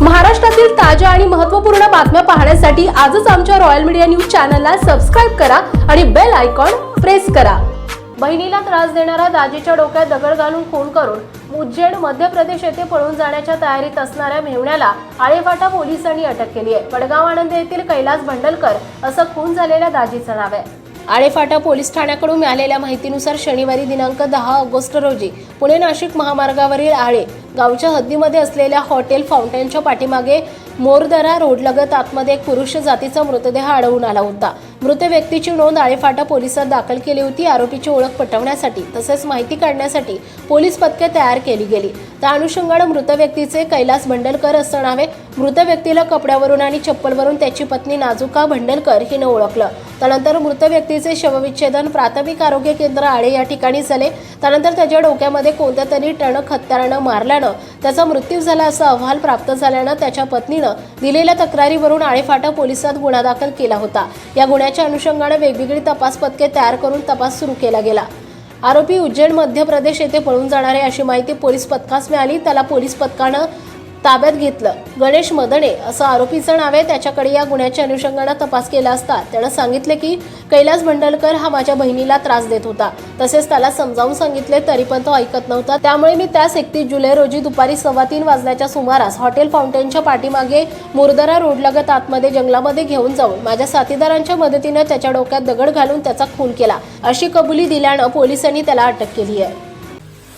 महाराष्ट्रातील ताज्या आणि महत्त्वपूर्ण बातम्या पाहण्यासाठी आजच आमच्या रॉयल मीडिया न्यूज चॅनलला सबस्क्राईब करा आणि बेल आयकॉन प्रेस करा. बहिणीला त्रास देणारा दाजीच्या डोक्यात दगड घालून खून करून उज्जैन मध्य प्रदेश येथे पळून जाण्याच्या तयारीत असणाऱ्या मेहुण्याला आळेफाटा पोलिसांनी अटक केली आहे. वडगाव आनंद येथील कैलास भंडलकर असं खून झालेल्या दाजीचं नाव आहे. आळेफाटा पोलीस ठाण्याकडून मिळालेल्या माहितीनुसार शनिवारी दिनांक दहा ऑगस्ट रोजी पुणे नाशिक महामार्गावरील आळे गावच्या हद्दीमध्ये असलेल्या हॉटेल फाउंटेनच्या पाठीमागे मोरदरा रोडलगत आतमध्ये एक पुरुष जातीचा मृतदेह आढळून आला होता. मृत व्यक्तीची नोंद आळेफाटा पोलिसात दाखल केली होती. आरोपीची ओळख पटवण्यासाठी तसेच माहिती काढण्यासाठी पोलीस पथके तयार केली गेली. त्या अनुषंगानं मृत व्यक्तीचे कैलास भंडलकर असं नावे मृत व्यक्तीला कपड्यावरून आणि चप्पलवरून त्याची पत्नी नाजुका भंडलकर हिनं ओळखलं. त्यानंतर मृत व्यक्तीचे शवविच्छेदन प्राथमिक आरोग्य केंद्र आळे या ठिकाणी झाले. त्यानंतर त्याच्या डोक्यामध्ये कोणत्या तरी टणक हत्यारानं मारल्यानं त्याचा मृत्यू झाला असा अहवाल प्राप्त झाल्यानं त्याच्या पत्नीनं दिलेल्या तक्रारीवरून आळेफाटा पोलिसात गुन्हा दाखल केला होता. या गुन्ह्याच्या अनुषंगाने वेगवेगळी तपास पथके तयार करून तपास सुरू केला गेला. आरोपी उज्जैन मध्य प्रदेश येथे पळून जाणार आहे अशी माहिती पोलीस पथकास मिळाली. त्याला पोलीस पथकानं ताब्यात घेतलं. गणेश मदणे असं आरोपीचं नाव आहे. त्याच्याकडे या गुन्ह्याच्या अनुषंगानं तपास केला असता त्यानं सांगितले की कैलास भंडलकर हा माझ्या बहिणीला त्रास देत होता. तसेच त्याला समजावून सांगितले तरी पण तो ऐकत नव्हता. त्यामुळे मी त्यास एकतीस जुलै रोजी दुपारी सव्वा तीन वाजण्याच्या सुमारास हॉटेल फाउंटेनच्या पाठीमागे मुरदरा रोडलगत आतमध्ये जंगलामध्ये घेऊन जाऊन माझ्या साथीदारांच्या मदतीनं त्याच्या डोक्यात दगड घालून त्याचा खून केला. अशी कबुली दिल्यानं पोलिसांनी त्याला अटक केली आहे.